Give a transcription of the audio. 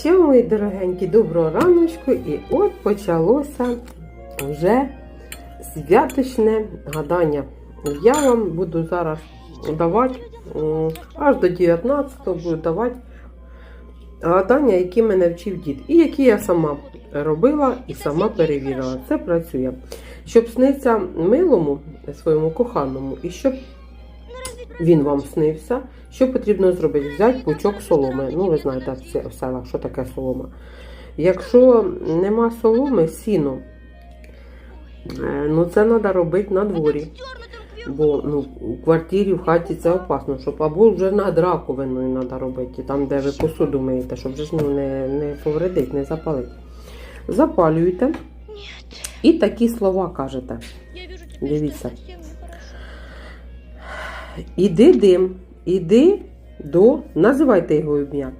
Що, мої дорогенькі, доброго раночку, і от почалося вже святочне гадання. Я вам буду зараз давати, аж до 19-го буду давати гадання, які мене вчив дід, і які я сама робила і сама перевірила. Це працює. Щоб сниться милому своєму коханому, і щоб він вам снився, що потрібно зробити? Взяти пучок соломи. Ну, ви знаєте, в селах, що таке солома. Якщо нема соломи, сіно, е, ну це треба робити на дворі. Бо ну, у квартирі, в хаті це опасно, щоб або вже над раковиною треба робити, там, де ви посуду миєте, щоб вже ж, ну, не, не повредити, не запалити. Запалюєте і такі слова кажете. Дивіться. Іди дим, іди до. Називайте його ім'я.